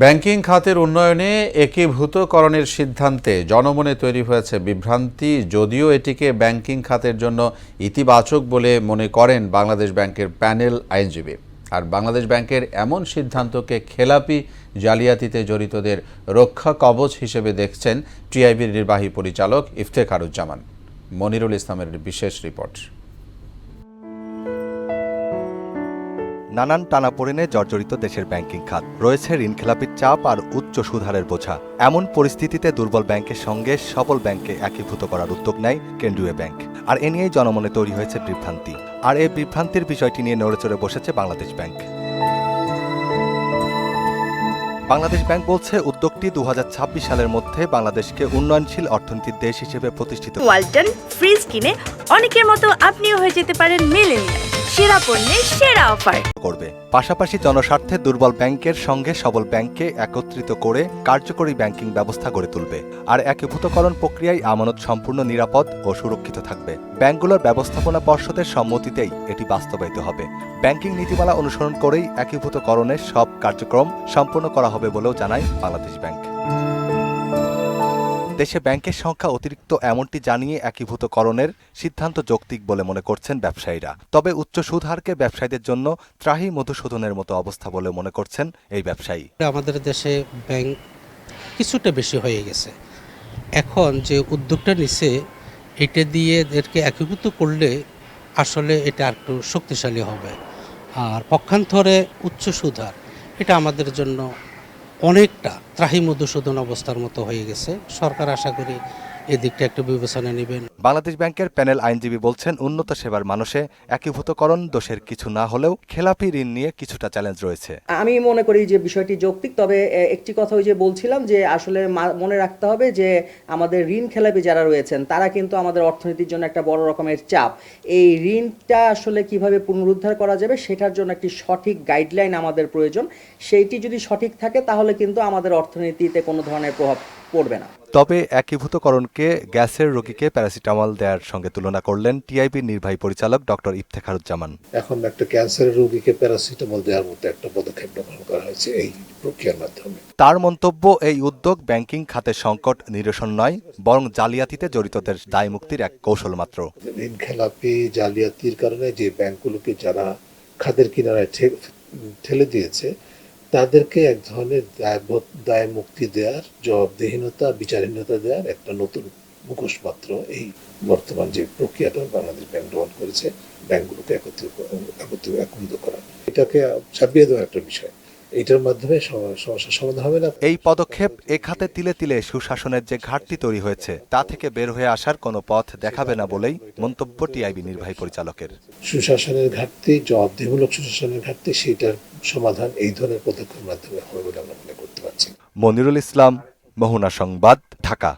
Banking খাতের উন্নয়নে একীভূতকরণের সিদ্ধান্তে জনমনে তৈরি হয়েছে বিভ্রান্তি, যদিও এটিকে ব্যাংকিং খাতের জন্য ইতিবাচক বলে মনে করেন বাংলাদেশ ব্যাংকের প্যানেল আইনজীবী। আর বাংলাদেশ ব্যাংকের এমন সিদ্ধান্তকে খেলাপি জালিয়াতিতে জড়িতদের রক্ষা কবচ হিসেবে দেখছেন টিআইবির নির্বাহী পরিচালক ইফতেখারুজ্জামান। মনিরুল ইসলামের বিশেষ রিপোর্ট। নানান টানাপোড়েনে জর্জরিত দেশের ব্যাংকিং খাত। রয়েছে ঋণখেলাপির চাপ আর উচ্চ সুধারের বোঝা। এমন পরিস্থিতিতে দুর্বল ব্যাংকের সঙ্গে সবল ব্যাংককে একীভূত করার উদ্যোগ নেয় কেন্দ্রীয় ব্যাংক। আর এ নিয়েই জনমনে তৈরি হয়েছে বিভ্রান্তি। আর এই বিভ্রান্তির বিষয়টি নিয়ে নড়েচড়ে বসেছে বাংলাদেশ ব্যাংক। বাংলাদেশ ব্যাংক বলছে, উদ্যোগটি দু হাজার ছাব্বিশ সালের মধ্যে বাংলাদেশকে উন্নয়নশীল অর্থনীতির দেশ হিসেবে প্রতিষ্ঠিত ওয়ালটন ফ্রিজ কিনে অনেকের মতো আপনিও হয়ে যেতে পারেন মেলেনিয়া সেরা পণ্যের সেরা অফার। করবে। পাশাপাশি জনস্বার্থে দুর্বল ব্যাংকের সঙ্গে সবল ব্যাংককে একত্রিত করে কার্যকরী ব্যাংকিং ব্যবস্থা গড়ে তুলবে। আর একীভূতকরণ প্রক্রিয়ায় আমানত সম্পূর্ণ নিরাপদ ও সুরক্ষিত থাকবে। ব্যাংকগুলোর ব্যবস্থাপনা পর্ষদের সম্মতিতেই এটি বাস্তবায়িত হবে। ব্যাংকিং নীতিমালা অনুসরণ করেই একীভূতকরণের সব কার্যক্রম সম্পন্ন করা হবে বলেও জানায় বাংলাদেশ ব্যাংক। দেশে ব্যাংকের সংখ্যা অতিরিক্ত এমনটি জানিয়ে একীভূতকরণের সিদ্ধান্ত যৌক্তিক বলে মনে করছেন ব্যবসায়ীরা। তবে উচ্চ সুদ হারকে ব্যবসায়ীদের জন্য ত্রাহি মধুসূদনের মতো অবস্থা বলে মনে করছেন এই ব্যবসায়ী। আমাদের দেশে ব্যাংক কিছুটা বেশি হয়ে গেছে। এখন যে উদ্যোগটা নিছে, এটা দিয়ে এদেরকে একীভূত করলে আসলে এটা একটু শক্তিশালী হবে। আর পক্ষান্তরে উচ্চ সুধার এটা আমাদের জন্য অনেকটা ত্রাহি মধুসূদন অবস্থার মতো হয়ে গেছে। সরকার আশা করি এদিকটা একটু বিবেচনা নেবেন। বাংলাদেশ ব্যাংকের প্যানেল আইনজীবী বলছেন উন্নত সেবার মানুষে একীভূতকরণ দোষের কিছু না হলেও খেলাপি ঋণ নিয়ে কিছুটা চ্যালেঞ্জ রয়েছে। আমি মনে করি যে বিষয়টি যৌক্তিক তবে একটি কথা ওই যে বলছিলাম যে আসলে মা- মনে রাখতে হবে যে আমাদের ঋণ খেলাপি যারা রয়েছেন তারা কিন্তু আমাদের অর্থনীতির জন্য একটা বড় রকমের চাপ। এই ঋণটা আসলে কীভাবে পুনরুদ্ধার করা যাবে সেটার জন্য একটি সঠিক গাইডলাইন আমাদের প্রয়োজন। সেইটি যদি সঠিক থাকে তাহলে কিন্তু আমাদের অর্থনীতিতে কোনো ধরনের প্রভাব পড়বে না। তবে একীভূতকরণকে গ্যাসের রোগীকে প্যারাসিটামল দেওয়ার সঙ্গে তুলনা করলেন টিআইবির নির্বাহী পরিচালক ডক্টর ইফতেখারুজ্জামান। এখন একটা ক্যান্সারের রোগীকে প্যারাসিটামল দেওয়ার মতো একটা পদক্ষেপ গ্রহণ করা হয়েছে এই প্রক্রিয়ার মাধ্যমে। তার মন্তব্য এই উদ্যোগ ব্যাংকিং খাতের সংকট নিরসন নয় বরং জালিয়াতিতে জড়িতদের দায় মুক্তির এক কৌশল মাত্র। ঋণ খেলাপি জালিয়াতির কারণে যে ব্যাংকগুলোকে যারা খাদের কিনারায় ঠে- ঠেলে দিয়েছে তাদেরকে এক ধরনের দায় মুক্তি দেওয়ার জবাবদিহীনতা, বিচারহীনতা দেওয়ার একটা নতুন মুখোশ মাত্র এই বর্তমান যে প্রক্রিয়াটা বাংলাদেশ ব্যাংক গ্রহণ করেছে, ব্যাংকগুলোকে একত্রিত একত্রিত করা এটাকে ছাপিয়ে দেওয়ার একটা বিষয়। এটার মাধ্যমে সমস্যা সমস্যার সমাধান হবে না। এই পদক্ষেপ এ খাতে তিলে তিলে সুশাসনের যে ঘাটতি তৈরি হয়েছে তা থেকে বের হয়ে আসার কোনো পথ দেখাবে না বলেই মন্তব্য টিআইবি নির্বাহী পরিচালকের। সুশাসনের ঘাটতি জবাবদিহিমূলক সুশাসনের ঘাটতি সেটার সমাধান এই ধরনের পদক্ষেপের মাধ্যমে হবে বলে আমরা মনে করতে পারছি। মনিরুল ইসলাম মোহনা সংবাদ ঢাকা।